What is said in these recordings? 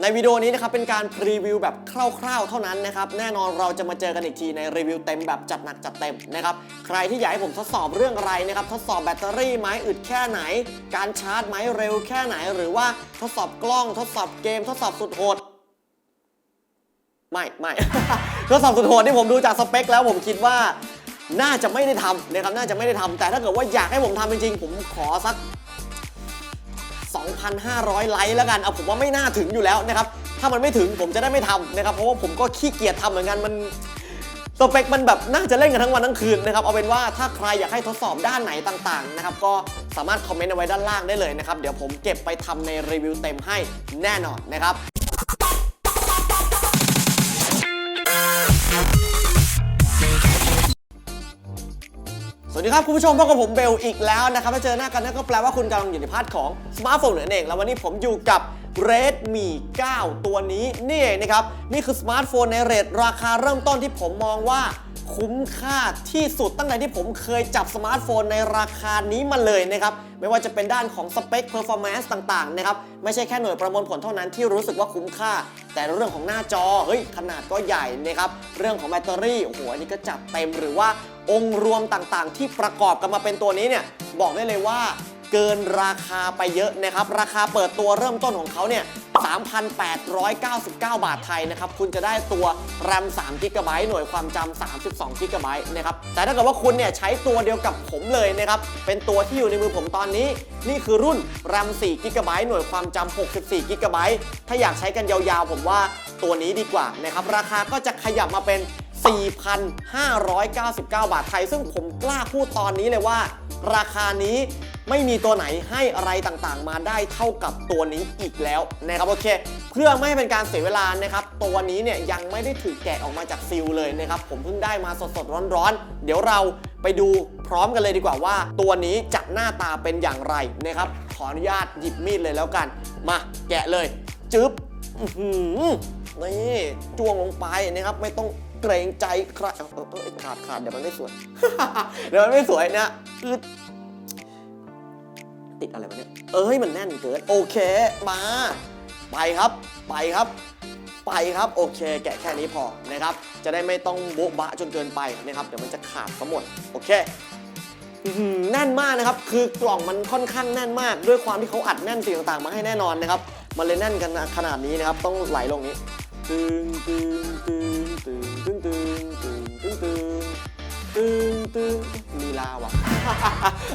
ในวิดีโอนี้นะครับเป็นการพรีวิวแบบคร่าวๆ เท่านั้นนะครับแน่นอนเราจะมาเจอกันอีกทีในรีวิวเต็มแบบจัดหนักจัดเต็มนะครับใครที่อยากให้ผมทดสอบเรื่องอะไรนะครับทดสอบแบตเตอรี่ไหมอึดแค่ไหน การชาร์จไหมเร็วแค่ไหน หรือว่าทดสอบกล้องทดสอบเกม ทดสอบสุดโหดไม่ไม่ทดสอบสุดโหดที่ผมดูจากสเปคแล้วผมคิดว่าน่าจะไม่ได้ทำนะครับน่าจะไม่ได้ทำแต่ถ้าเกิดว่าอยากให้ผมทำจริงๆผมขอสัก 2,500 ไลค์แล้วกัน เอาผมว่าไม่น่าถึงอยู่แล้วนะครับ ถ้ามันไม่ถึงผมจะได้ไม่ทำนะครับ เพราะว่าผมก็ขี้เกียจทำเหมือนกัน มันสเปคมันแบบน่าจะเล่นกันทั้งวันทั้งคืนนะครับ เอาเป็นว่าถ้าใครอยากให้ทดสอบด้านไหนต่างๆนะครับ ก็สามารถคอมเมนต์เอาไว้ด้านล่างได้เลยนะครับ เดี๋ยวผมเก็บไปทำในรีวิวเต็มให้แน่นอนนะครับ สวัสดีครับคุณผู้ชมพบกับผมเบลอีกแล้วนะครับถ้าเจอหน้ากันนั่นก็แปลว่าคุณกำลังอยู่ในพาร์ทของสมาร์ทโฟนนั่นเอง แล้ววันนี้ผมอยู่กับ Redmi 9 ตัวนี้นี่เองนะครับ นี่คือสมาร์ทโฟนในเรทราคาเริ่มต้นที่ผมมองว่าคุ้มค่าที่สุดตั้งแต่ที่ผมเคยจับสมาร์ทโฟนในราคานี้มาเลยนะครับ ไม่ว่าจะเป็นด้านของสเปคเพอร์ฟอร์แมนซ์ต่างๆนะครับ ไม่ใช่แค่หน่วยประมวลผลเท่านั้นที่รู้สึกว่าคุ้มค่า แต่เรื่องของหน้าจอเฮ้ยขนาดก็ใหญ่นะครับ เรื่องของแบตเตอรี่โอ้โหอันนี้ก็จัดเต็มหรือว่า องค์รวมต่างๆ ที่ประกอบกันมาเป็นตัวนี้เนี่ยบอกได้เลยว่าเกินราคาไปเยอะนะครับ ราคาเปิดตัวเริ่มต้นของเขาเนี่ย 3,899 บาทไทยนะครับ คุณจะได้ตัว RAM 3 g b หน่วยความจำ32 g b นะครับ แต่ถ้าเกิดว่าคุณเนี่ยใช้ตัวเดียวกับผมเลยนะครับ เป็นตัวที่อยู่ในมือผมตอนนี้ นี่คือรุ่น RAM 4 g b หน่วยความจำ64 g b ถ้าอยากใช้กันยาวๆ ผมว่าตัวนี้ดีกว่านะครับ ราคาก็จะขยับมาเป็น 4,599 บาทไทย ซึ่งผมกล้าพูดตอนนี้เลยว่า ราคานี้ไม่มีตัวไหนให้อะไรต่างๆ มาได้เท่ากับตัวนี้อีกแล้วนะครับโอเค เพื่อไม่ให้เป็นการเสียเวลานะครับตัวนี้เนี่ยยังไม่ได้ถูกแกะออกมาจากซิลเลยนะครับผมเพิ่งได้มาสดๆร้อนๆ เดี๋ยวเราไปดูพร้อมกันเลยดีกว่าว่า ตัวนี้จะหน้าตาเป็นอย่างไรนะครับขออนุญาตหยิบมีดเลยแล้วกัน มาแกะเลยจึ๊บนี่จ้วงลงไปนะครับไม่ต้อง เกรงใจใครเออเออเอขาดขาดเดี๋ยวมันไม่สวย เดี๋ยวมันไม่สวยเนี่ยอึดติดอะไรวะเนี่ย เอ้ยมันแน่นเกินโอเคมา ไปครับ ไปครับ ไปครับโอเค แกะแค่นี้พอนะครับ จะได้ไม่ต้องโบ๊ะบะจนเกินไปนะครับเดี๋ยวมันจะขาดทั้งหมดโอเคแน่นมากนะครับ คือกล่องมันค่อนข้างแน่นมาก ด้วยความที่เขาอัดแน่นสิ่งต่างๆ มาให้แน่นอนนะครับ มันเลยแน่นกันขนาดนี้นะครับ ต้องไหลลงนี้ ตึงตึงตึงตึงตึงตึงตึงตึงตึงตึงตึงลีลาวะ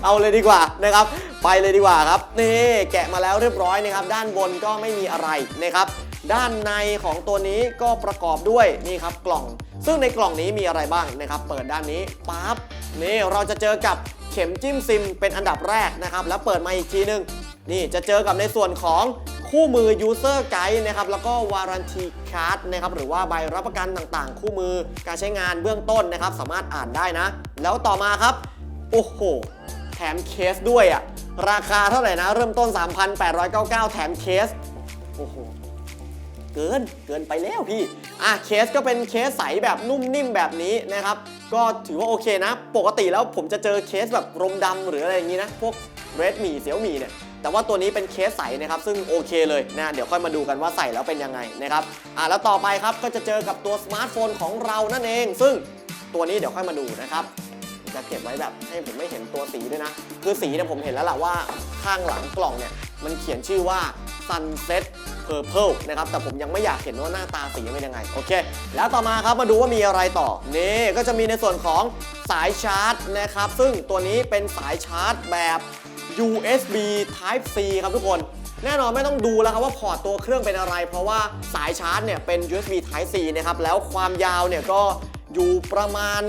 เอาเลยดีกว่านะครับ ไปเลยดีกว่าครับ นี่แกะมาแล้วเรียบร้อยนะครับ ด้านบนก็ไม่มีอะไรนะครับ ด้านในของตัวนี้ก็ประกอบด้วยนี่ครับกล่อง ซึ่งในกล่องนี้มีอะไรบ้างนะครับ เปิดด้านนี้ปั๊บนี่เราจะเจอกับ ข็มจิ้มซิมเป็นอันดับแรกนะครับ แล้วเปิดมาอีกทีนึง นี่จะเจอกับในส่วนของคู่มือ User Guide นะครับ แล้วก็ Warranty Card นะครับ หรือว่าใบรับประกันต่างๆ คู่มือการใช้งานเบื้องต้นนะครับ สามารถอ่านได้นะ แล้วต่อมาครับ โอ้โห แถมเคสด้วยอะราคาเท่าไหร่นะ เริ่มต้น 3,899 แถมเคส โอ้โห เกิน เกินไปแล้วพี่ อะ เคสก็เป็นเคสใสแบบนุ่มนิ่มแบบนี้นะครับ ก็ถือว่าโอเคนะ ปกติแล้วผมจะเจอเคสแบบรมดำหรืออะไรอย่างนี้นะ พวก Redmi เสียวมีเนี่ย แต่ว่าตัวนี้เป็นเคสใสนะครับ ซึ่งโอเคเลยนะเดี๋ยวค่อยมาดูกันว่าใส่แล้วเป็นยังไงนะครับอะแล้วต่อไปครับก็จะเจอกับตัวสมาร์ทโฟนของเรานั่นเอง ซึ่งตัวนี้เดี๋ยวค่อยมาดูนะครับจะเก็บไว้แบบให้ผมไม่เห็นตัวสีด้วยนะ คือสีเนี่ยผมเห็นแล้วล่ะว่าข้างหลังกล่องเนี่ย มันเขียนชื่อว่า Sunset Purple นะครับ แต่ผมยังไม่อยากเห็นว่าหน้าตาสีเป็นยังไง โอเค แล้วต่อมาครับมาดูว่ามีอะไรต่อ นี่ก็จะมีในส่วนของสายชาร์จนะครับ ซึ่งตัวนี้เป็นสายชาร์จแบบ USB Type C ครับทุกคนแน่นอนไม่ต้องดูแล้วครับว่าพอร์ตตัวเครื่องเป็นอะไร เพราะว่าสายชาร์จเนี่ยเป็น USB Type C นะครับแล้วความยาวเนี่ยก็อยู่ประมาณ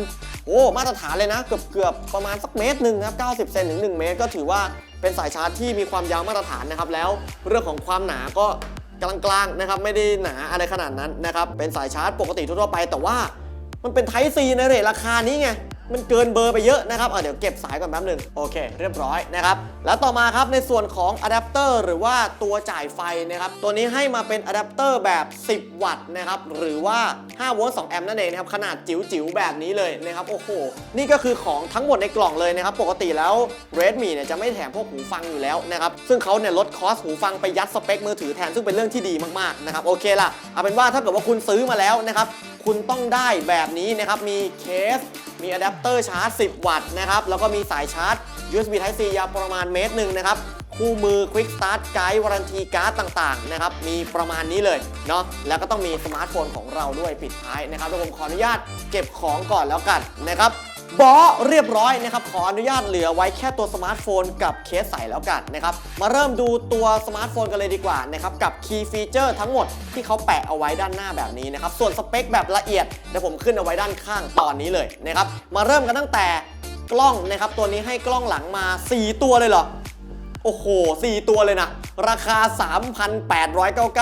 โอ้มาตรฐานเลยนะ เกือบเกือบประมาณสักเมตรหนึ่งครับ 90 เซนถึง 1 เมตร ก็ถือว่า เป็นสายชาร์จที่มีความยาวมาตรฐานนะครับ แล้วเรื่องของความหนาก็กลางๆนะครับไม่ได้หนาอะไรขนาดนั้นนะครับเป็นสายชาร์จปกติทั่วๆไป แต่ว่ามันเป็น Type C ในเรทราคานี้ไง มันเกินเบอร์ไปเยอะนะครับเดี๋ยวเก็บสายก่อนแป๊บหนึงโอเค เรียบร้อยนะครับแล้วต่อมาครับในส่วนของอะแดปเตอร์หรือว่าตัวจ่ายไฟนะครับตัวนี้ให้มาเป็นอะแดปเตอร์แบบ 10 วัตต์นะครับหรือว่า5โวลต์2แอมป์นั่นเองนะครับขนาดจิ๋วๆแบบนี้เลยนะครับโอ้โห นี่ก็คือของทั้งหมดในกล่องเลยนะครับปกติแล้ว Redmi เนี่ยจะไม่แถมพวกหูฟังอยู่แล้วนะครับซึ่งเขาเนี่ยลดคอสหูฟังไปยัดสเปคมือถือแทนซึ่งเป็นเรื่องที่ดีมากๆนะครับโอเคล่ะเอาเป็นว่าถ้าเกิดว่าคุณซื้อมาแล้วนะครับคุณต้องได้แบบนี้นะครับมีเคส มีอะแดปเตอร์ชาร์จ 10 วัตต์นะครับ แล้วก็มีสายชาร์จ USB Type C ยาวประมาณเมตรหนึ่งนะครับ คู่มือ Quick Start Guide วารันตีการ์ดต่าง ๆ นะครับ มีประมาณนี้เลยเนาะ แล้วก็ต้องมีสมาร์ทโฟนของเราด้วยปิดท้ายนะครับแล้วผมขออนุญาตเก็บของก่อนแล้วกันนะครับ บอเรียบร้อยนะครับ ขออนุญาตเหลือไว้แค่ตัวสมาร์ทโฟนกับเคสใส่แล้วกันนะครับ มาเริ่มดูตัวสมาร์ทโฟนกันเลยดีกว่านะครับ กับคีย์ฟีเจอร์ทั้งหมดที่เขาแปะเอาไว้ด้านหน้าแบบนี้นะครับ ส่วนสเปคแบบละเอียดเดี๋ยวผมขึ้นเอาไว้ด้านข้างตอนนี้เลยนะครับ มาเริ่มกันตั้งแต่กล้องนะครับ ตัวนี้ให้กล้องหลังมา 4 ตัวเลยเหรอ โอ้โห 4 ตัวเลยนะ ราคา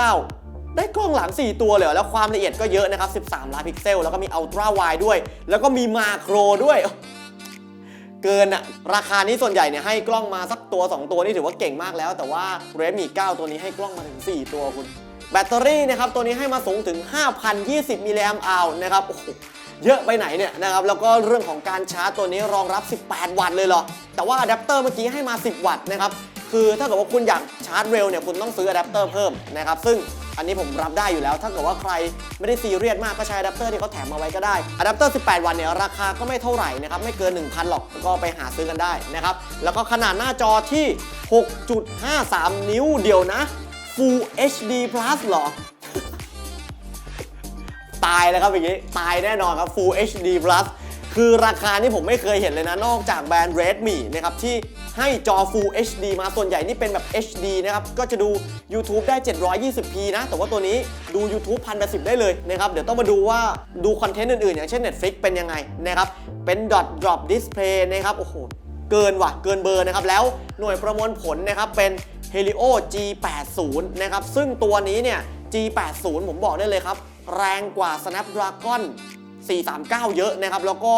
3,899 ได้กล้องหลัง 4 ตัวเลยเหรอแล้วความละเอียดก็เยอะนะครับ 13 ล้านพิกเซล แล้วก็มีอัลตร้าไวด้วย แล้วก็มีมาโครด้วยเกินอะราคานี้ส่วนใหญ่เนี่ยให้กล้องมาสักตัว 2 ตัวนี่ถือว่าเก่งมากแล้ว แต่ว่า Redmi 9 ตัวนี้ให้กล้องมาถึง 4 ตัวคุณ แบตเตอรี่นะครับตัวนี้ให้มาสูงถึง 5,020มิลลิแอมป์อาวนะครับโอ้โหเยอะไปไหนเนี่ยนะครับแล้วก็เรื่องของการชาร์จตัวนี้รองรับ 18 วัตต์เลยเหรอ แต่ว่าอะแดปเตอร์เมื่อกี้ให้มา 10 วัตต์นะครับคือถ้าเกิดว่าคุณอยากชาร์จเร็วเนี่ยคุณต้องซื้ออะแดปเตอร์เพิ่มนะครับซึ่ง อันนี้ผมรับได้อยู่แล้ว ถ้าเกิดว่าใครไม่ได้ซีเรียสมากก็ใช้อะแดปเตอร์ที่เขาแถมมาไว้ก็ได้อะแดปเตอร์ 18 วัตต์เนี่ยราคาก็ไม่เท่าไหร่นะครับไม่เกิน 1,000 หรอกก็ไปหาซื้อกันได้นะครับแล้วก็ขนาดหน้าจอที่ 6.53 นิ้วเดียวนะ Full HD Plus หรอตายแล้วครับอย่างนี้ ตายแน่นอนครับ Full HD Plus คือราคานี่ผมไม่เคยเห็นเลยนะ นอกจากแบรนด์ Redmi นะครับที่ให้จอ Full HD มาส่วนใหญ่นี่เป็นแบบ HD นะครับ ก็จะดู YouTube ได้ 720p นะ แต่ว่าตัวนี้ดู YouTube 1080ได้เลยนะครับ เดี๋ยวต้องมาดูว่าดูคอนเทนต์อื่นๆ อย่างเช่น Netflix เป็นยังไงนะครับ เป็น dot drop display นะครับ โอ้โห เกินว่ะ เกินเบอร์นะครับ แล้วหน่วยประมวลผลนะครับเป็น Helio G80 นะครับ ซึ่งตัวนี้เนี่ย G80 ผมบอกได้เลยครับ แรงกว่า Snapdragon 439 เยอะนะครับ แล้วก็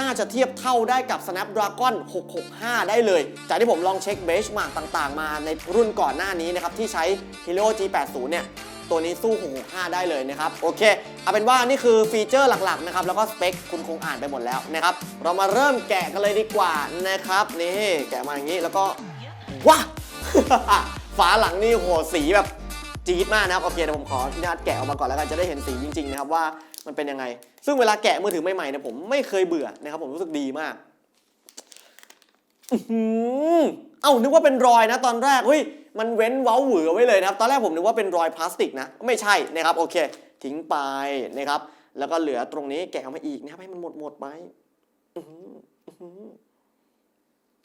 น่าจะเทียบเท่าได้กับ Snapdragon 665 ได้เลย จากที่ผมลองเช็คเบชมาร์กต่างๆ มาในรุ่นก่อนหน้านี้นะครับ ที่ใช้ Helio G80 เนี่ยตัวนี้สู้ 665 ได้เลยนะครับ โอเค เอาเป็นว่านี่คือฟีเจอร์หลักๆนะครับ แล้วก็สเปคคุณคงอ่านไปหมดแล้วนะครับ เรามาเริ่มแกะกันเลยดีกว่านะครับ นี่แกะมาอย่างนี้แล้วก็ว้าฝาหลังนี่โหสีแบบจี๊ดมากนะครับโอเคเดี๋ยวผมขออนุญาตแกะออกมาก่อนแล้วกันจะได้เห็นสีจริง ๆ นะครับว่า มันเป็นยังไง ซึ่งเวลาแกะมือถือใหม่ๆเนี่ยผมไม่เคยเบื่อนะครับผมรู้สึกดีมากอือหือเอ้านึกว่าเป็นรอยนะตอนแรกเฮ้ยมันเว้นเว้าหวือไว้เลยนะครับ ตอนแรกผมนึกว่าเป็นรอยพลาสติกนะ ไม่ใช่นะครับ โอเค ทิ้งไปนะครับ แล้วก็เหลือตรงนี้แกะออกมาอีกนะครับให้มันหมดหมดไปอือหืออือหือ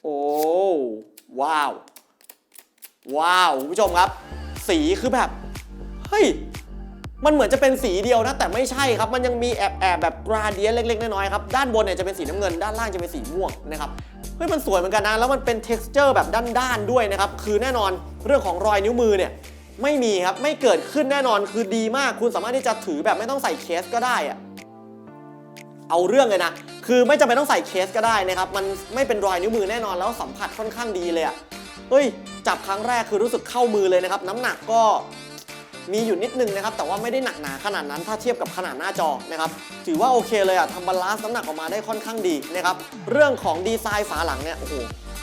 โอ้ว้าว ว้าวคุณผู้ชมครับ สีคือแบบ เฮ้ย มันเหมือนจะเป็นสีเดียวนะ แต่ไม่ใช่ครับ มันยังมีแอบแอบแบบกราเดียนเล็กๆ น้อยๆครับ ด้านบนเนี่ยจะเป็นสีน้ำเงิน ด้านล่างจะเป็นสีม่วงนะครับ เฮ้ย มันสวยเหมือนกันนะ แล้วมันเป็น t e x t อร์แบบด้านๆ ด้วยนะครับ คือแน่นอนเรื่องของรอยนิ้วมือเนี่ยไม่มีครับ ไม่เกิดขึ้นแน่นอน คือดีมาก คุณสามารถที่จะถือแบบไม่ต้องใส่เคสก็ได้อะเอาเรื่องเลยนะ คือไม่จำเป็นต้องใส่เคสก็ได้นะครับ มันไม่เป็นรอยนิ้วมือแน่นอน แล้วสัมผัสค่อนข้างดีเลยอะเฮ้ย จับครั้งแรกคือรู้สึกเข้ามือเลยนะครับ น้ำหนักก็ มีอยู่นิดนึงนะครับแต่ว่าไม่ได้หนักหนาขนาดนั้นถ้าเทียบกับขนาดหน้าจอนะครับถือว่าโอเคเลยอะทำบาลานซ์น้ำหนักออกมาได้ค่อนข้างดีนะครับเรื่องของดีไซน์ฝาหลังเนี่ยโอ้โห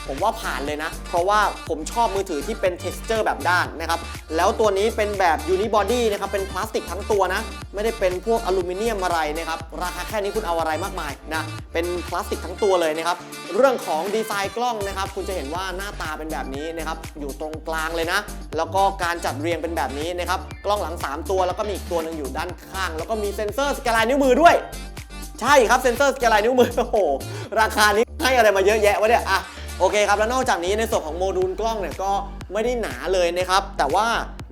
ผมว่าผ่านเลยนะ เพราะว่าผมชอบมือถือที่เป็น t e x t อร์แบบด้านนะครับ แล้วตัวนี้เป็นแบบ unibody นะครับ เป็นพลาสติกทั้งตัวนะ ไม่ได้เป็นพวกอลูมิเนียมอะไรนะครับ ราคาแค่นี้คุณเอาอะไรมากมายนะ เป็นพลาสติกทั้งตัวเลยนะครับ เรื่องของดีไซน์กล้องนะครับ คุณจะเห็นว่าหน้าตาเป็นแบบนี้นะครับ อยู่ตรงกลางเลยนะ แล้วก็การจัดเรียงเป็นแบบนี้นะครับ กล้องหลัง 3 ตัว แล้วก็มีอีกตัวหนึ่งอยู่ด้านข้าง แล้วก็มีเซ็นเซอร์สแกนลายนิ้วมือด้วย ใช่ครับ เซนเซอร์สแกนลายนิ้วมือ โอ้โห ราคานี้ให้อะไรมาเยอะแยะวะเนี่ย อะ โอเคครับ แล้วนอกจากนี้ในส่วนของโมดูลกล้องเนี่ยก็ไม่ได้หนาเลยนะครับ แต่ว่า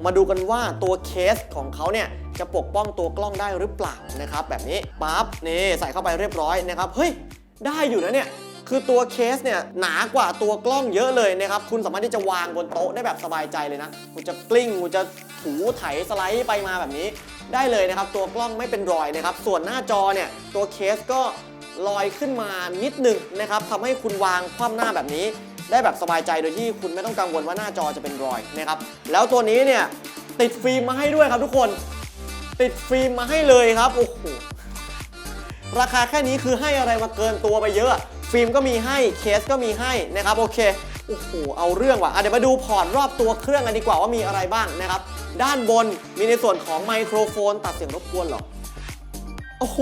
มาดูกันว่าตัวเคสของเขาเนี่ยจะปกป้องตัวกล้องได้หรือเปล่านะครับ แบบนี้ปั๊บนี่ใส่เข้าไปเรียบร้อยนะครับ เฮ้ย ได้อยู่นะเนี่ยคือตัวเคสเนี่ยหนากว่าตัวกล้องเยอะเลยนะครับ คุณสามารถที่จะวางบนโต๊ะได้แบบสบายใจเลยนะคุณจะกลิ้งคุณจะถูไถสไลด์ไปมาแบบนี้ ได้เลยนะครับ ตัวกล้องไม่เป็นรอยนะครับ ส่วนหน้าจอเนี่ยตัวเคสก็ ลอยขึ้นมานิดหนึ่งนะครับทำให้คุณวางคว่ำหน้าแบบนี้ ได้แบบสบายใจโดยที่คุณไม่ต้องกังวลว่าหน้าจอจะเป็นรอยนะครับแล้วตัวนี้เนี่ยติดฟิล์มมาให้ด้วยครับทุกคน ติดฟิล์มมาให้เลยครับโอ้โหราคาแค่นี้คือให้อะไรมาเกินตัวไปเยอะ ฟิล์มก็มีให้เคสก็มีให้นะครับโอเคโอ้โหเอาเรื่องว่ะเดี๋ยวมาดูพอร์ตรอบตัวเครื่องกันดีกว่าว่ามีอะไรบ้างนะครับ ด้านบนมีในส่วนของไมโครโฟนตัดเสียงรบกวนหรอ โอ้โห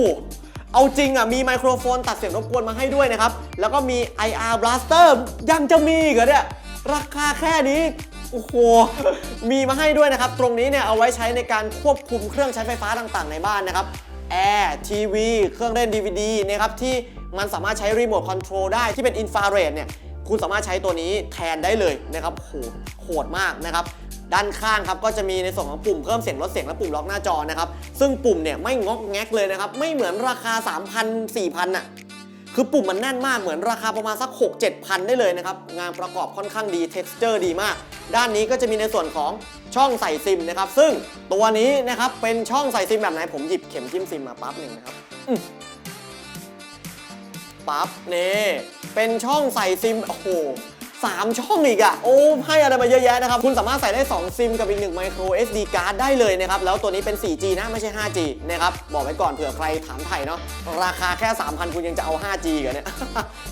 เอาจริงอะมีไมโครโฟนตัดเสียงรบกวนมาให้ด้วยนะครับ แล้วก็มี IR Blaster ยังจะมีอีกเหรอเนี่ย ราคาแค่นี้ โอ้โห มีมาให้ด้วยนะครับ ตรงนี้เนี่ยเอาไว้ใช้ในการควบคุมเครื่องใช้ไฟฟ้าต่างๆ ในบ้านนะครับแอร์ทีวีเครื่องเล่น DVD นะครับที่มันสามารถใช้รีโมทคอนโทรลได้ที่เป็นอินฟราเรดเนี่ยคุณสามารถใช้ตัวนี้แทนได้เลยนะครับโหโหดมากนะครับ ด้านข้างครับก็จะมีในส่วนของปุ่มเพิ่มเสียงลดเสียงและปุ่มล็อกหน้าจอนะครับซึ่งปุ่มเนี่ยไม่งอกแงกเลยนะครับไม่เหมือนราคา 3,000 4,000น่ะคือปุ่มมันแน่นมากเหมือนราคาประมาณสัก 6 7พันได้เลยนะครับ งานประกอบค่อนข้างดี เท็กซ์เจอร์ดีมาก ด้านนี้ก็จะมีในส่วนของช่องใส่ซิมนะครับ ซึ่งตัวนี้นะครับเป็นช่องใส่ซิมแบบไหน ผมหยิบเข็มจิ้มซิมมาปั๊บหนึ่งนะครับปั๊บนี่เป็นช่องใส่ซิม โอ้โห สามช่องอีกอะโอ้ให้อะไรมาเยอะแยะนะครับ คุณสามารถใส่ได้ 2 ซิมกับอีก1 micro SD card ได้เลยนะครับ แล้วตัวนี้เป็น 4G นะ ไม่ใช่ 5G นะครับ บอกไว้ก่อนเผื่อใครถามไทยเนาะราคาแค่ 3,000 คุณยังจะเอา 5G กันเนี่ย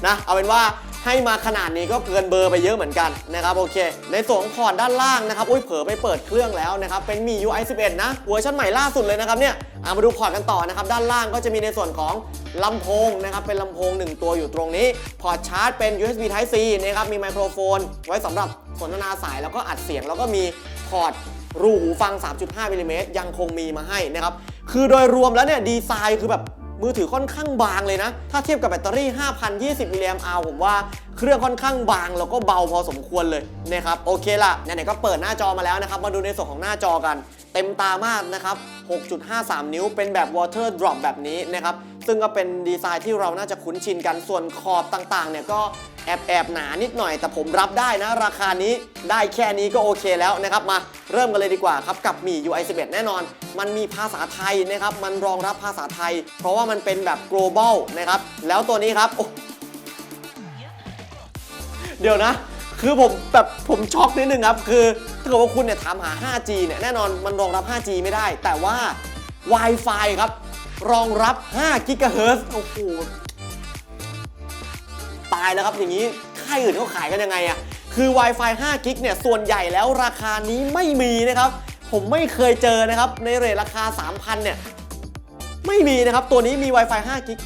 นะเอาเป็นว่า ให้มาขนาดนี้ก็เกินเบอร์ไปเยอะเหมือนกันนะครับโอเค ในส่วนของพอร์ตด้านล่างนะครับอุ้ยเผลอไปเปิดเครื่องแล้วนะครับเป็นมี UI 11 นะเวอร์ชันใหม่ล่าสุดเลยนะครับเนี่ยเอามาดูพอร์ตกันต่อนะครับด้านล่างก็จะมีในส่วนของลำโพงนะครับเป็นลำโพง 1 ตัวอยู่ตรงนี้ พอร์ตชาร์จเป็น USB Type C นะครับมีไมโครโฟน ไว้สำหรับสนทนาสายแล้วก็อัดเสียง แล้วก็มีพอร์ตรูหูฟัง 3.5มิลลิเมตรยังคงมีมาให้นะครับคือโดยรวมแล้วเนี่ยดีไซน์คือแบบ มือถือค่อนข้างบางเลยนะ ถ้าเทียบกับแบตเตอรี่ 5,020มิลลิแอมป์ผมว่าเครื่องค่อนข้างบางแล้วก็เบาพอสมควรเลยนะครับโอเคละไหนๆก็เปิดหน้าจอมาแล้วนะครับมาดูในส่วนของหน้าจอกัน เต็มตามากนะครับ 6.53 นิ้วเป็นแบบ water drop แบบนี้นะครับซึ่งก็เป็นดีไซน์ที่เราน่าจะคุ้นชินกันส่วนขอบต่างๆเนี่ยก็ แอบแอบหนานิดหน่อย แต่ผมรับได้นะ ราคานี้ได้แค่นี้ก็โอเคแล้วนะครับมาเริ่มกันเลยดีกว่าครับกับมี UI 11 แน่นอน มันมีภาษาไทยนะครับ มันรองรับภาษาไทย เพราะว่ามันเป็นแบบ global นะครับ แล้วตัวนี้ครับเดี๋ยวนะ คือผมแบบผมช็อกนิดนึงครับ คือถ้าเกิดว่าคุณเนี่ยถามหา 5G เนี่ยแน่นอนมันรองรับ 5G ไม่ได้ แต่ว่า Wi-Fi ครับรองรับ5 GHz โอ้โหายแล้วครับอย่างนี้ค่ายอื่นเขาขายกันยังไงอะคือ Wi-Fi 5 g ิกเนี่ยส่วนใหญ่แล้วราคานี้ไม่มีนะครับ ผมไม่เคยเจอนะครับ ในเรทราคา 3,000 เนี่ย ไม่มีนะครับ ตัวนี้มี Wi-Fi 5 g ิก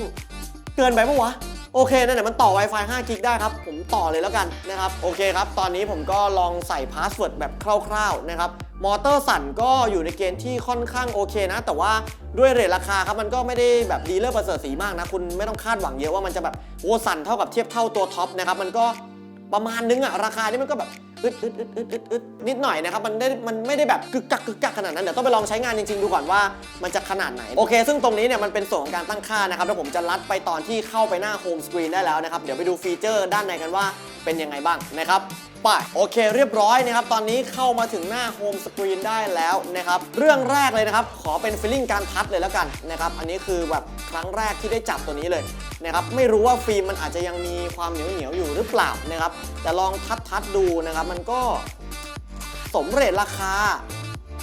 เกินไปปะวะ โอเคนั่นแหละมันต่อ Wi-Fi 5 g ิกได้ครับ ผมต่อเลยแล้วกันนะครับ โอเคครับ ตอนนี้ผมก็ลองใส่พาสเวิร์ดแบบคร่าวๆนะครับ มอเตอร์สั่นก็อยู่ในเกณฑ์ที่ค่อนข้างโอเคนะ แต่ว่าด้วยเรทราคาครับมันก็ไม่ได้แบบดีเลอร์ประเสริฐสีมากนะ คุณไม่ต้องคาดหวังเยอะว่ามันจะแบบโอ้สั่นเท่ากับเทียบเท่าตัวท็อปนะครับมันก็ประมาณนึงอะราคานี่มันก็แบบอึดอึดอึดอึดอึดอึดนิดหน่อยนะครับ มันได้มันไม่ได้แบบกึกกักกึกกักขนาดนั้น เดี๋ยวต้องไปลองใช้งานจริงๆดูก่อนว่ามันจะขนาดไหน โอเค ซึ่งตรงนี้เนี่ยมันเป็นส่วนของการตั้งค่านะครับแล้วผมจะลัดไปตอนที่เข้าไปหน้าโฮมสกรีนได้แล้วนะครับ เดี๋ยวไปดูฟีเจอร์ด้านในกันว่าเป็นยังไงบ้างนะครับ ไป โอเคเรียบร้อยนะครับตอนนี้เข้ามาถึงหน้าโฮมสกรีนได้แล้วนะครับเรื่องแรกเลยนะครับ ขอเป็นฟีลลิ่งการทัชเลยแล้วกันนะครับอันนี้คือแบบครั้งแรกที่ได้จับตัวนี้เลยนะครับไม่รู้ว่าฟิล์มมันอาจจะยังมีความเหนียวเหนียวอยู่หรือเปล่านะครับแต่ลองทัดทัดดูนะครับมันก็สมเรทราคา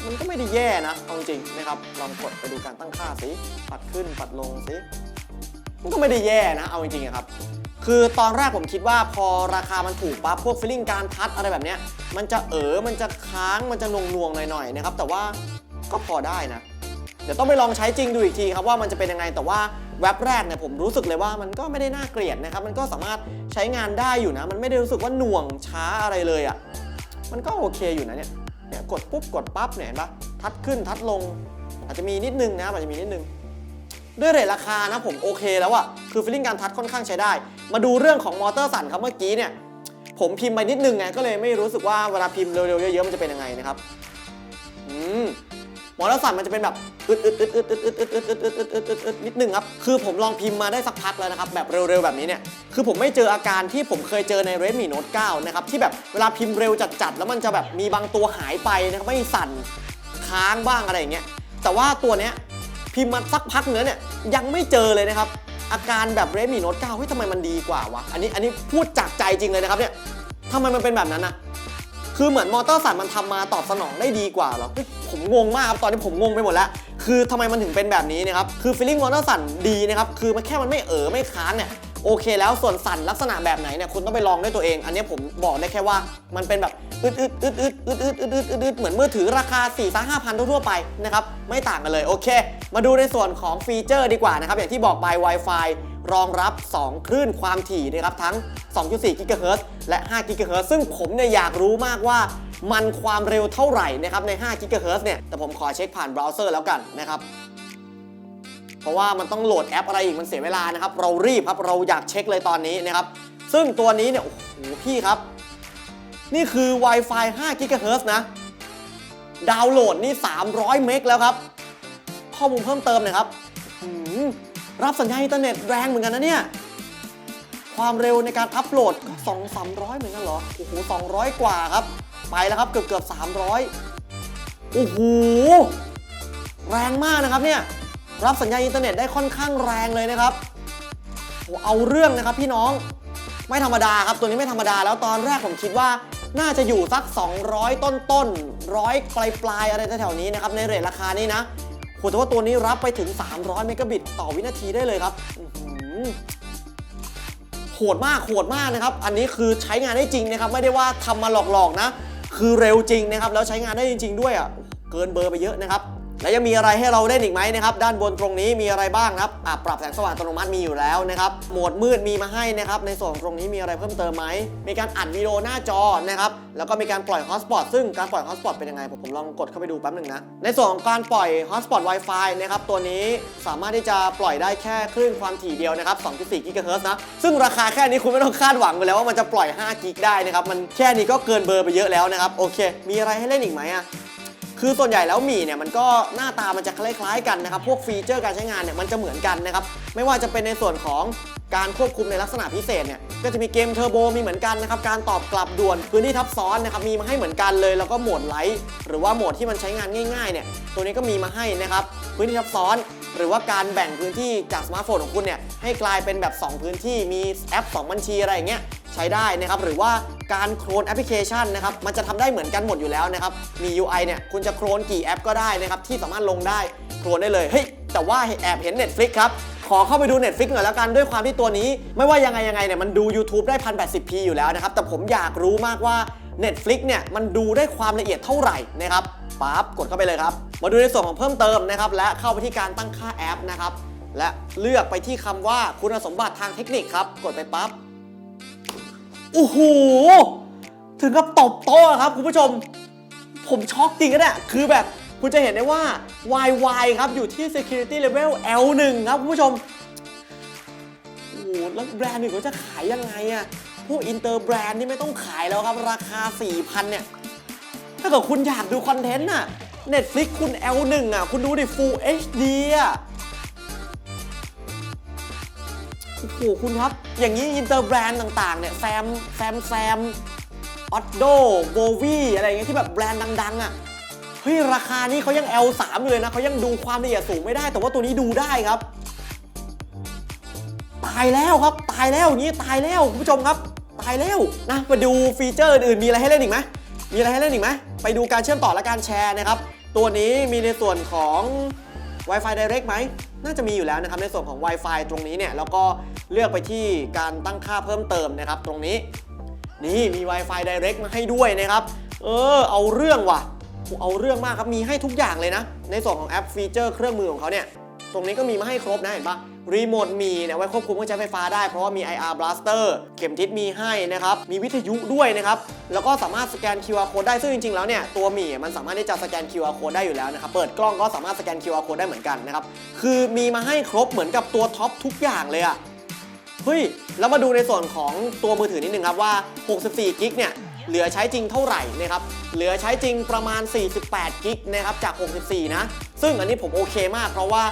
มันก็ไม่ได้แย่นะเอาจริงนะครับลองกดไปดูการตั้งค่าสิปัดขึ้นปัดลงสิมันก็ไม่ได้แย่นะเอาจริงๆครับ คือตอนแรกผมคิดว่าพอราคามันถูกปั๊บพวกฟิลลิ่งการทัดอะไรแบบเนี้ยมันจะเออมันจะค้างมันจะนงนวงๆหน่อยๆนะครับแต่ว่าก็พอได้นะ เดี๋ยวต้องไปลองใช้จริงดูอีกทีครับว่ามันจะเป็นยังไงแต่ว่าแว็บแรกเนี่ยผมรู้สึกเลยว่ามันก็ไม่ได้น่าเกลียดนะครับมันก็สามารถใช้งานได้อยู่นะ มันไม่ได้รู้สึกว่าหน่วงช้าอะไรเลยอะ่ะมันก็โอเคอยู่นะเนี่ยเนี่ยกดปุ๊บกดปั๊บเนี่ยเห็นปะทัดขึ้นทัดลง อาจจะมีนิดนึงนะอาจจะมีนิดนึง ด้วยเรทราคานะผมโอเคแล้วอะคือฟีลลิ่งการทัชค่อนข้างใช้ได้ มาดูเรื่องของมอเตอร์สั่นครับเมื่อกี้เนี่ย ผมพิมพ์ไปนิดนึงไงก็เลยไม่รู้สึกว่าเวลาพิมพ์เร็วๆเยอะๆมันจะเป็นยังไงนะครับอืมมอเตอร์สั่นมันจะเป็นแบบอึดอึดอึดอึดอึดอึดอึดอึดอึดอึดอึดอึดอึดอึดนิดนึงครับคือผมลองพิมพ์มาได้สักพักแล้วนะครับแบบเร็วๆแบบนี้เนี่ยคือผมไม่เจออาการที่ผมเคยเจอใน Redmi Note 9 นะครับที่แบบเวลาพิมพ์เร็วจัดๆแล้วมันจะแบบมีบางตัวหายไปนะครับไม่สั่นค้างบ้างอะไรอย่างเงี้ยแต่ว่าตัวเนี้ย พิมพ์มาสักพักเนื้อเนี่ยยังไม่เจอเลยนะครับ อาการแบบเรมี่โนตเก้าเฮ้ยทำไมมันดีกว่าวะอันนี้อันนี้พูดจากใจจริงเลยนะครับเนี่ยทำไมมันเป็นแบบนั้นอะคือเหมือนมอเตอร์สันมันทำมาตอบสนองได้ดีกว่าเหรอผมงงมากครับตอนนี้ผมงงไปหมดแล้ว คือทำไมมันถึงเป็นแบบนี้นะครับคือฟีลลิ่งมอเตอร์สันดีนะครับคือมันแค่มันไม่เอ๋อไม่ค้านเนี่ย โอเคแล้วส่วนสั่นลักษณะแบบไหนเนี่ยคุณต้องไปลองด้วยตัวเอง อันนี้ผมบอกได้แค่ว่ามันเป็นแบบอึดอึดอึดอึดอึดอึดอึดอึดอึดอึดเหมือนมือถือราคา4ี่สห้าพันทั่วไปนะครับไม่ต่างกันเลยโอเค มาดูในส่วนของฟีเจอร์ดีกว่านะครับอย่างที่บอกไป Wi-Fi รองรับ 2 คลื่นความถี่นะครับทั้ง 2.4 GHz และ 5 GHz ซึ่งผมเนี่ยอยากรู้มากว่ามันความเร็วเท่าไหร่นะครับใน 5 GHz เนี่ยแต่ผมขอเช็คผ่านเบราว์เซอร์แล้วกันนะครับ เพราะว่ามันต้องโหลดแอปอะไรอีกมันเสียเวลานะครับ เรารีบครับเราอยากเช็คเลยตอนนี้นะครับ ซึ่งตัวนี้เนี่ยโอ้โหพี่ครับ นี่คือ Wi-Fi 5 GHz นะ ดาวน์โหลดนี่ 300 เมกแล้วครับ ข้อมูลเพิ่มเติมหน่อยครับรับสัญญาณอินเทอร์เน็ตแรงเหมือนกันนะเนี่ย ความเร็วในการอัปโหลดก็2 300เหมือนกันเหรอ โอ้โห200กว่าครับ ไปแล้วครับเกือบเกือบ300โอ้โห แรงมากนะครับเนี่ย รับสัญญาณอินเทอร์เน็ตได้ค่อนข้างแรงเลยนะครับโอ้เอาเรื่องนะครับพี่น้องไม่ธรรมดาครับ ตัวนี้ไม่ธรรมดาแล้วตอนแรกผมคิดว่าน่าจะอยู่สัก 200 ต้นต้นร้อยปลายปลายอะไรแถวๆนี้นะครับในเรทราคานี้นะโหแต่ว่าตัวนี้รับไปถึง 300 เมกะบิตต่อวินาทีได้เลยครับโหดมากโหดมากนะครับ อันนี้คือใช้งานได้จริงนะครับ ไม่ได้ว่าทำมาหลอกๆนะ คือเร็วจริงนะครับ แล้วใช้งานได้จริง ๆ ด้วยอะเกินเบอร์ไปเยอะนะครับ แล้วยังมีอะไรให้เราเล่นอีกไหมนะครับด้านบนตรงนี้มีอะไรบ้างครับอะปรับแสงสว่างอัตโนมัติมีอยู่แล้วนะครับโหมดมืดมีมาให้นะครับในส่วนตรงนี้มีอะไรเพิ่มเติมไหมมีการอัดวิดีโอหน้าจอนะครับแล้วก็มีการปล่อยฮอตสปอตซึ่งการปล่อยฮอตสปอตเป็นยังไงผมลองกดเข้าไปดูแป๊บหนึ่งนะในส่วนของการปล่อยฮอตสปอต Wi-Fi นะครับตัวนี้สามารถที่จะปล่อยได้แค่คลื่นความถี่เดียวนะครับ2.4 GHz นะซึ่งราคาแค่นี้คุณไม่ต้องคาดหวังไปแล้วว่ามันจะปล่อย5กิกได้นะครับมันแค่นี้ก็เกินเบอร์ไปเยอะแล้วนะครับโอเค มีอะไรให้เล่นอีกไหมอะ คือส่วนใหญ่แล้วหมี่เนี่ยมันก็หน้าตามันจะคล้ายๆกันนะครับพวกฟีเจอร์การใช้งานเนี่ยมันจะเหมือนกันนะครับไม่ว่าจะเป็นในส่วนของการควบคุมในลักษณะพิเศษเนี่ยก็จะมีเกมเทอร์โบมีเหมือนกันนะครับการตอบกลับด่วนพื้นที่ทับซ้อนนะครับมีมาให้เหมือนกันเลย แล้วก็โหมดไลท์หรือว่าโหมดที่มันใช้งานง่ายๆเนี่ยตัวนี้ก็มีมาให้นะครับพื้นที่ทับซ้อน หรือว่าการแบ่งพื้นที่จากสมาร์ทโฟนของคุณเนี่ยให้กลายเป็นแบบ 2 พื้นที่มีแอป 2 บัญชีอะไรอย่างเงี้ย ใช้ได้นะครับหรือว่าการโคลนแอปพลิเคชันนะครับมันจะทำได้เหมือนกันหมดอยู่แล้วนะครับมี UI เนี่ยคุณจะโคลนกี่แอปก็ได้นะครับที่สามารถลงได้โคลนได้เลยเฮ้ยแต่ว่าแอบเห็น Netflix ครับขอเข้าไปดู Netflix หน่อยแล้วกันด้วยความที่ตัวนี้ ไม่ว่ายังไงยังไงเนี่ยมันดู YouTube ได้ 1080p อยู่แล้วนะครับ แต่ผมอยากรู้มากว่า Netflix เนี่ยมันดูได้ความละเอียดเท่าไหร่นะครับปั๊บกดเข้าไปเลยครับ มาดูในส่วนของเพิ่มเติมนะครับ และเข้าไปที่การตั้งค่าแอปนะครับ และเลือกไปที่คำว่าคุณสมบัติทางเทคนิคครับ กดไปปั๊บ โอ้โห ถึงกับตบโต๊ะครับคุณผู้ชม ผมช็อกจริงนะเนี่ยคือแบบคุณจะเห็นได้ว่า YY ครับ อยู่ที่ Security Level L1 ครับคุณผู้ชม โอ้โห แล้วแบรนด์อื่นเขาจะขายยังไงอะพวกอินเตอร์แบรนด์นี่ไม่ต้องขายแล้วครับ ราคา 4,000 เนี่ย ถ้าเกิดคุณอยากดูคอนเทนต์น่ะ Netflix คุณ L1 อะ คุณดูดิ Full HD อะ หคุณครับ อย่างนี้อินเตอร์แบรนด์ต่างๆเนี่ยแซมแซมแซมออดโดโบวีอะไรอย่างเงี้ยที่แบบแบรนด์ดัง ๆ อะเฮ้ยราคานี้เขายัง L3 อยู่เลยนะเขายังดูความละเอียดสูงไม่ได้ แต่ว่าตัวนี้ดูได้ครับ ตายแล้วครับ ตายแล้วอย่างนี้ตายแล้วคุณผู้ชมครับ ตายแล้วนะมาดูฟีเจอร์อื่นๆมีอะไรให้เล่นอีกไหมมีอะไรให้เล่นอีกไหมไปดูการเชื่อมต่อและการแชร์นะครับ ตัวนี้มีในส่วนของ Wi-Fi Direct ไหม น่าจะมีอยู่แล้วนะครับในส่วนของ Wi-Fi ตรงนี้เนี่ยแล้วก็เลือกไปที่การตั้งค่าเพิ่มเติมนะครับ ตรงนี้ นี่มี Wi-Fi Direct มาให้ด้วยนะครับ เออ เอาเรื่องว่ะ เอาเรื่องมากครับมีให้ทุกอย่างเลยนะ ในส่วนของแอปฟีเจอร์เครื่องมือของเขาเนี่ยตรงนี้ก็มีมาให้ครบนะเห็นปะ รีโมทมีเนี่ยไว้ควบคุมเครื่องใช้ไฟฟ้าได้เพราะว่ามี IR blaster เข็มทิศมีให้นะครับ มีวิทยุด้วยนะครับ แล้วก็สามารถสแกน QR code ได้ซึ่งจริงๆแล้วเนี่ยตัวมีมันสามารถที่จะสแกน QR code ได้อยู่แล้วนะครับ เปิดกล้องก็สามารถสแกน QR code ได้เหมือนกันนะครับ คือมีมาให้ครบเหมือนกับตัวท็อปทุกอย่างเลยอะเฮ้ยแล้วมาดูในส่วนของตัวมือถือนิดนึงครับว่า 64 กิกเนี่ย เหลือใช้จริงเท่าไหร่นะครับเหลือใช้จริงประมาณ 48 กิกนะครับจาก 64 นะ ซึ่งอันนี้ผมโอเคมาก เพราะว่า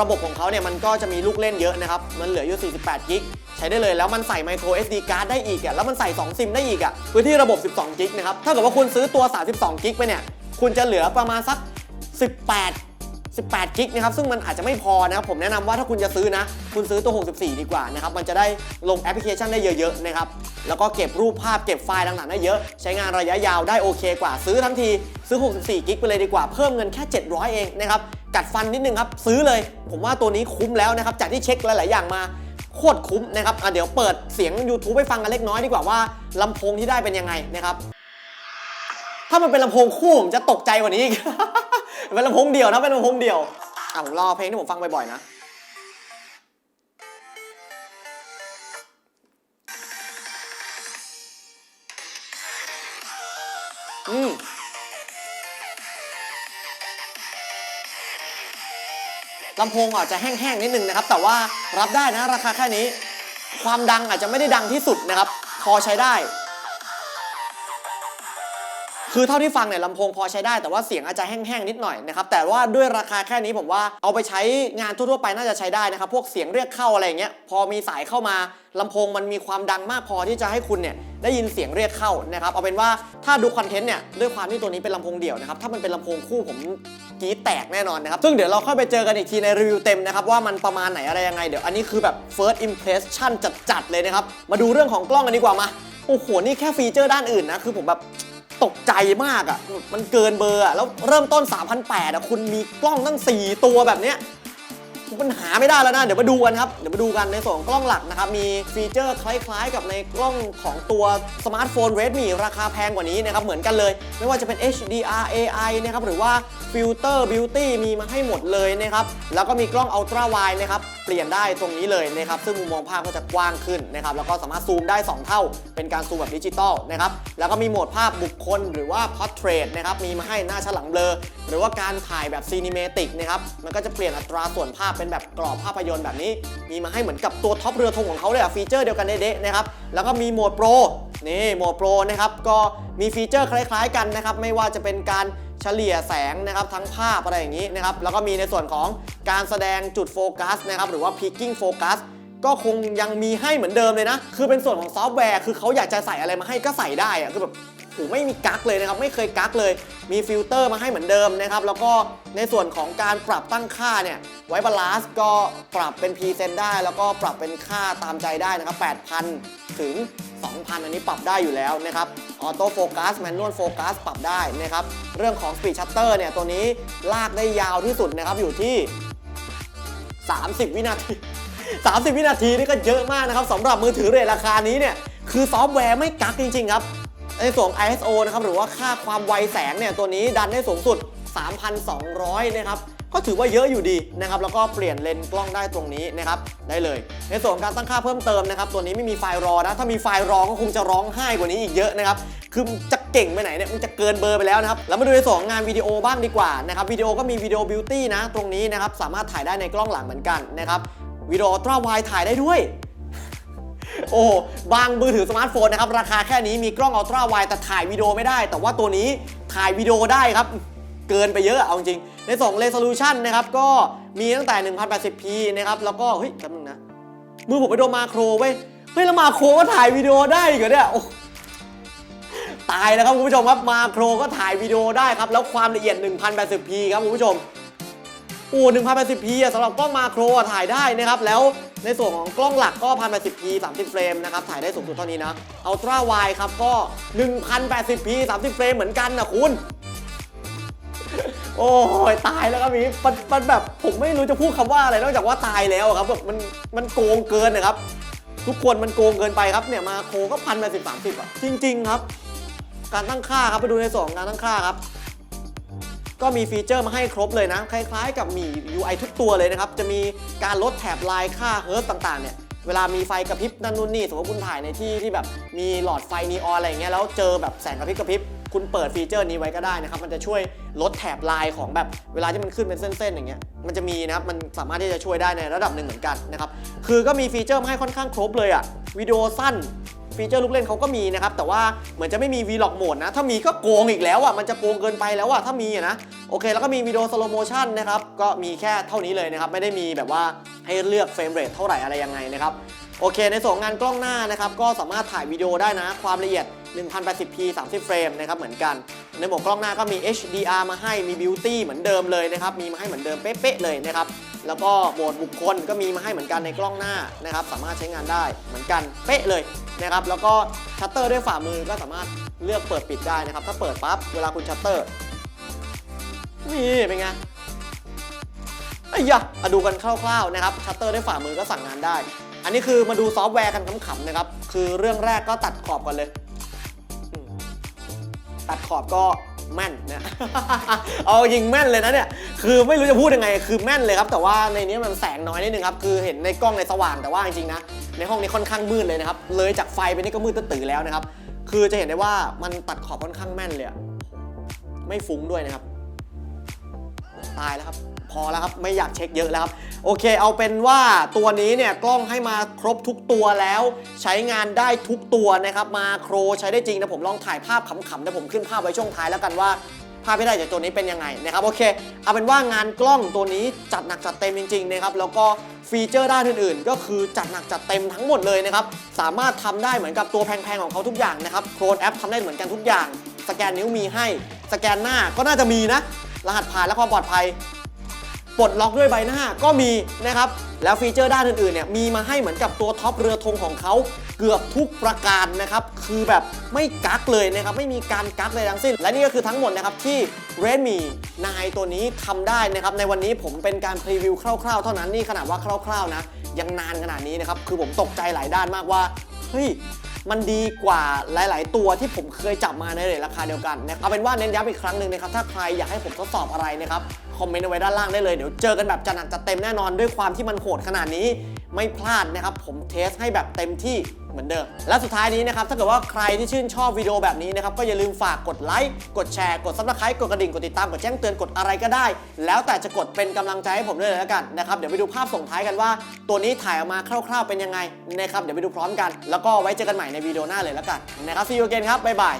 ระบบของเขาเนี่ยมันก็จะมีลูกเล่นเยอะนะครับ มันเหลืออยู่ 48 กิกใช้ได้เลยแล้วมันใส่ micro SD card ได้อีกอะแล้วมันใส่ 2 ซิมได้อีกอะพื้นที่ระบบ 12 กิกนะครับถ้าเกิดว่าคุณซื้อตัว 32 กิกไปเนี่ยคุณจะเหลือประมาณสัก 18 18 กิกนะครับ ซึ่งมันอาจจะไม่พอนะครับ ผมแนะนำว่าถ้าคุณจะซื้อนะ คุณซื้อตัว 64 ดีกว่านะครับ มันจะได้ลงแอปพลิเคชันได้เยอะๆนะครับ แล้วก็เก็บรูปภาพเก็บไฟล์ต่างๆได้เยอะ ใช้งานระยะยาวได้โอเคกว่า ซื้อทั้งทีซื้อ 64 กิกไปเลยดีกว่า เพิ่มเงินแค่ 700 เองนะครับ กัดฟันนิดนึงครับ ซื้อเลย ผมว่าตัวนี้คุ้มแล้วนะครับ จากที่เช็คหลายๆ อย่างมาโคตรคุ้มนะครับอะเดี๋ยวเปิดเสียง YouTube ให้ฟังกันเล็กน้อยดีกว่าว่าลำโพงที่ได้เป็นยังไงนะครับ ถ้ามันเป็นลำโพงคู่ผมจะตกใจกว่านี้อีก เป็นลำโพงเดี่ยวนะเป็นลำโพงเดี่ยวอะผมรอเพลงที่ผมฟังบ่อยๆนะอืมลำโพงอาจจะแห้งๆนิดนึงนะครับ แต่ว่ารับได้นะราคาแค่นี้ ความดังอาจจะไม่ได้ดังที่สุดนะครับ พอใช้ได้ คือเท่าที่ฟังเนี่ยลำโพงพอใช้ได้แต่ว่าเสียงอาจจะแห้งๆนิดหน่อยนะครับแต่ว่าด้วยราคาแค่นี้ผมว่าเอาไปใช้งานทั่วๆไปน่าจะใช้ได้นะครับพวกเสียงเรียกเข้าอะไรเงี้ยพอมีสายเข้ามาลำโพงมันมีความดังมากพอที่จะให้คุณเนี่ยได้ยินเสียงเรียกเข้านะครับเอาเป็นว่าถ้าดูคอนเทนต์เนี่ยด้วยความที่ตัวนี้เป็นลำโพงเดี่ยวนะครับถ้ามันเป็นลำโพงคู่ผมกีแตกแน่นอนนะครับซึ่งเดี๋ยวเราค่อยไปเจอกันอีกทีในรีวิวเต็มนะครับว่ามันประมาณไหนอะไรยังไงเดี๋ยวอันนี้คือแบบ first impression จัดๆเลยนะครับมาดูเรื่องของกล้องกันดีกว่ามาโอ้โหนี่แค่ฟีเจอร์ด้านอื่นนะคือผมแบบ ตกใจมากอะ่ะ มันเกินเบอร์อะ่ะ แล้วเริ่มต้น 3,800อะ คุณมีกล้องตั้ง 4 ตัวแบบเนี้ย มันหาไม่ได้แล้วนะ เดี๋ยวมาดูกันครับ เดี๋ยวมาดูกันในส่วนของกล้องหลักนะครับ มีฟีเจอร์คล้ายๆ กับในกล้องของตัวสมาร์ทโฟน Redmi ราคาแพงกว่านี้นะครับ เหมือนกันเลย ไม่ว่าจะเป็น HDR AI นะครับ หรือว่าฟิลเตอร์ Beauty มีมาให้หมดเลยนะครับ แล้วก็มีกล้อง Ultra Wide นะครับ เปลี่ยนได้ตรงนี้เลยนะครับ ซึ่งมุมมองภาพก็จะกว้างขึ้นนะครับ แล้วก็สามารถซูมได้ 2 เท่า เป็นการซูมแบบดิจิตอลนะครับ แล้วก็มีโหมดภาพบุคคลหรือว่า Portrait นะครับ มีมาให้หน้าฉลังเบลอ หรือว่าการถ่ายแบบซีนิเมติกนะครับ มันก็จะเปลี่ยนอัตราส่วนภาพเป็นแบบกรอบภาพยนตร์แบบนี้ มีมาให้เหมือนกับตัวท็อปเรือธงของเขาเลยอะฟีเจอร์เดียวกันเด๊ะนะครับแล้วก็มีโหมดโปรนี่โหมดโปรนะครับก็มีฟีเจอร์คล้าย ๆ กันนะครับไม่ว่าจะเป็นการเฉลี่ยแสงนะครับทั้งภาพอะไรอย่างนี้นะครับแล้วก็มีในส่วนของการแสดงจุดโฟกัสนะครับหรือว่า picking focus ก็คงยังมีให้เหมือนเดิมเลยนะ คือเป็นส่วนของซอฟต์แวร์ คือเขาอยากจะใส่อะไรมาให้ก็ใส่ได้อะคือแบบ โหไม่มีกั๊กเลยนะครับ ไม่เคยกั๊กเลย มีฟิลเตอร์มาให้เหมือนเดิมนะครับ แล้วก็ในส่วนของการปรับตั้งค่าเนี่ยไว้บาลานซ์ก็ปรับเป็นพรีเซนต์ได้ แล้วก็ปรับเป็นค่าตามใจได้นะครับ 8,000 ถึง 2,000 อันนี้ปรับได้อยู่แล้วนะครับออโต้โฟกัสแมนนวลโฟกัสปรับได้นะครับ เรื่องของ Speed Shutter เนี่ยตัวนี้ลากได้ยาวที่สุดนะครับอยู่ที่ 30 วินาที 30 วินาทีนี่ก็เยอะมากนะครับสำหรับมือถือเรทราคานี้เนี่ยคือซอฟต์แวร์ไม่กักจริง ๆ ครับ ในส่วน ISO นะครับหรือว่าค่าความไวแสงเนี่ยตัวนี้ดันได้สูงสุด 3,200 นะครับก็ถือว่าเยอะอยู่ดีนะครับแล้วก็เปลี่ยนเลนส์กล้องได้ตรงนี้นะครับได้เลย ในส่วนการตั้งค่าเพิ่มเติมนะครับตัวนี้ไม่มีไฟล์รอนะถ้ามีไฟล์รอก็คงจะร้องไห้กว่านี้อีกเยอะนะครับคือจะเก่งไปไหนเนี่ยมันจะเกินเบอร์ไปแล้วนะครับแล้วมาดูในส่วนงานวิดีโอบ้างดีกว่านะครับวิดีโอก็มีวิดีโอบิวตี้นะตรงนี้นะครับสามารถถ่ายได้ในกล้องหลังเหมือนกันนะครับวิดีโอตร้าไวถ่ายได้ด้วย โอ้บางมือถือสมาร์ทโฟนนะครับ ราคาแค่นี้มีกล้องอัลตร้าไวแต่ถ่ายวิดีโอไม่ได้ แต่ว่าตัวนี้ถ่ายวิดีโอได้ครับ เกินไปเยอะเอาจริง ในส่วนเร s o ลูชันนะครับ ก็มีตั้งแต่ 1080p นะครับ แล้วก็ เฮ้ยจำหนึ่งนะ มือผมไปโดนมาโครเว้ย เฮ้ย แล้วมาโครก็ถ่ายวิดีโอได้เหรอเนี่ยตายแล้วครับคุณผู้ชมครับมาโครก็ถ่ายวิดีโอได้ครับ แล้วความละเอียด 1080p ครับคุณผู้ชมโอ้ 1080p สำหรับกล้องมาโครถ่ายได้นะครับ แล้ว ในส่วนของกล้องหลักก็ 1080p 30 เฟรมนะครับ ถ่ายได้สูงสุดเท่านี้นะ Ultra Wide ครับก็ 1080p 30 เฟรมเหมือนกันนะคุณ โอ้ยตายแล้วครับมีมันมันแบบผมไม่รู้จะพูดคำว่าอะไรนอกจากว่าตายแล้วครับแบบมันมันโกงเกินนะครับ ทุกคนมันโกงเกินไปครับเนี่ยมาโคก็พันแปดสิบสามสิบอะจริง ๆ ครับ การตั้งค่าครับไปดูในส่วนของการตั้งค่าครับ ก็มีฟีเจอร์มาให้ครบเลยนะ คล้ายๆ กับมี UI ทุกตัวเลยนะครับ จะมีการลดแถบลายค่าเฮิร์ตต่างๆเนี่ยเวลามีไฟกระพริบนั่นนู่นนี่สมมติคุณถ่ายในที่ที่แบบมีหลอดไฟนีออนอะไรอย่างเงี้ยแล้วเจอแบบแสงกระพริบกระพริบคุณเปิดฟีเจอร์นี้ไว้ก็ได้นะครับ มันจะช่วยลดแถบลายของแบบเวลาที่มันขึ้นเป็นเส้นๆ อย่างเงี้ย มันจะมีนะครับ มันสามารถที่จะช่วยได้ในระดับหนึ่งเหมือนกันนะครับ คือก็มีฟีเจอร์มาให้ค่อนข้างครบเลยอะวิดีโอสั้น ฟีเจอร์ลูกเล่นเขาก็มีนะครับ แต่ว่าเหมือนจะไม่มี Vlog โหมดนะ ถ้ามีก็โกงอีกแล้วอะ มันจะโกงเกินไปแล้วอะ ถ้ามีนะ โอเค แล้วก็มีวิดีโอสโลโมชันนะครับ ก็มีแค่เท่านี้เลยนะครับ ไม่ได้มีแบบว่าให้เลือกเฟรมเรทเท่าไหร่อะไรยังไงนะครับ โอเค ในส่วนงานกล้องหน้านะครับ ก็สามารถถ่ายวิดีโอได้นะ ความละเอียด 1080p 30 เฟรมนะครับเหมือนกัน ในโหมดกล้องหน้าก็มี HDR มาให้มี Beauty เหมือนเดิมเลยนะครับ มีมาให้เหมือนเดิมเป๊ะๆเลยนะครับ แล้วก็โหมดบุคคลก็มีมาให้เหมือนกันในกล้องหน้านะครับ สามารถใช้งานได้เหมือนกันเป๊ะเลยนะครับ แล้วก็ชัตเตอร์ด้วยฝ่ามือก็สามารถเลือกเปิดปิดได้นะครับ ถ้าเปิดปั๊บเวลาคุณชัตเตอร์นี่เป็นไงไอ้ยะมาดูกันคร่าวๆนะครับ ชัตเตอร์ด้วยฝ่ามือก็สั่งงานได้ อันนี้คือมาดูซอฟต์แวร์กันขำๆนะครับ คือเรื่องแรกก็ตัดขอบก่อนเลย ตัดขอบก็แม่นนะ เอายิงแม่นเลยนะเนี่ย คือไม่รู้จะพูดยังไง คือแม่นเลยครับ แต่ว่าในนี้มันแสงน้อยนิดนึงครับ คือเห็นในกล้องในสว่างแต่ว่าจริงๆนะ ในห้องนี้ค่อนข้างมืดเลยนะครับ เลยจากไฟไปนี่ก็มืดตื้อแล้วนะครับ คือจะเห็นได้ว่ามันตัดขอบค่อนข้างแม่นเลย ไม่ฟุ้งด้วยนะครับ ตายแล้วครับ พอแล้วครับ ไม่อยากเช็คเยอะแล้วครับ โอเค เอาเป็นว่าตัวนี้เนี่ยกล้องให้มาครบทุกตัวแล้ว ใช้งานได้ทุกตัวนะครับ มาโครใช้ได้จริงนะผมลองถ่ายภาพขำๆแต่ผมขึ้นภาพไว้ช่วงท้ายแล้วกันว่าภาพที่ได้จากตัวนี้เป็นยังไงนะครับโอเค เอาเป็นว่างานกล้องตัวนี้จัดหนักจัดเต็มจริงๆนะครับแล้วก็ฟีเจอร์ด้านอื่นๆ ก็คือจัดหนักจัดเต็มทั้งหมดเลยนะครับสามารถทำได้เหมือนกับตัวแพงๆของเขาทุกอย่างนะครับโครนแอปทำได้เหมือนกันทุกอย่าง สแกนนิ้วมีให้ สแกนหน้าก็น่าจะมีนะ รหัสผ่านและความปลอดภัย ปลดล็อกด้วยใบหน้าก็มีนะครับ แล้วฟีเจอร์ด้านอื่นๆเนี่ยมีมาให้เหมือนกับตัวท็อปเรือธงของเขาเกือบทุกประการนะครับ คือแบบไม่กักเลยนะครับ ไม่มีการกักเลยทั้งสิ้น และนี่ก็คือทั้งหมดนะครับที่ Redmi 9 ตัวนี้ทำได้นะครับ ในวันนี้ผมเป็นการพรีวิวคร่าวๆ เท่านั้นนี่ขนาดว่าคร่าวๆนะยังนานขนาดนี้นะครับ คือผมตกใจหลายด้านมากว่าเฮ้ย มันดีกว่าหลาย ๆ ตัวที่ผมเคยจับมาในเรทราคาเดียวกันนะครับเอาเป็นว่าเน้นย้ำอีกครั้งหนึ่งนะครับถ้าใครอยากให้ผมทดสอบอะไรนะครับคอมเมนต์เอาไว้ด้านล่างได้เลยเดี๋ยวเจอกันแบบจัดหนักจัดเต็มแน่นอนด้วยความที่มันโหดขนาดนี้ ไม่พลาดนะครับผมเทสให้แบบเต็มที่ เหมือนเดิม และสุดท้ายนี้นะครับถ้าเกิดว่าใครที่ชื่นชอบวิดีโอแบบนี้นะครับก็อย่าลืมฝากกดไลค์กดแชร์กดซับสไครต์กดกระดิ่งกดติดตามกดแจ้งเตือนกดอะไรก็ได้ แล้วแต่จะกดเป็นกำลังใจให้ผมด้วยเลยแล้วกันนะครับเดี๋ยวไปดูภาพส่งท้ายกันว่า ตัวนี้ถ่ายออกมาคร่าวๆเป็นยังไงนะครับเดี๋ยวไปดูพร้อมกัน แล้วก็ไว้เจอกันใหม่ในวิดีโอหน้าเลยแล้วกันนะครับ see you again ครับบ๊ายบาย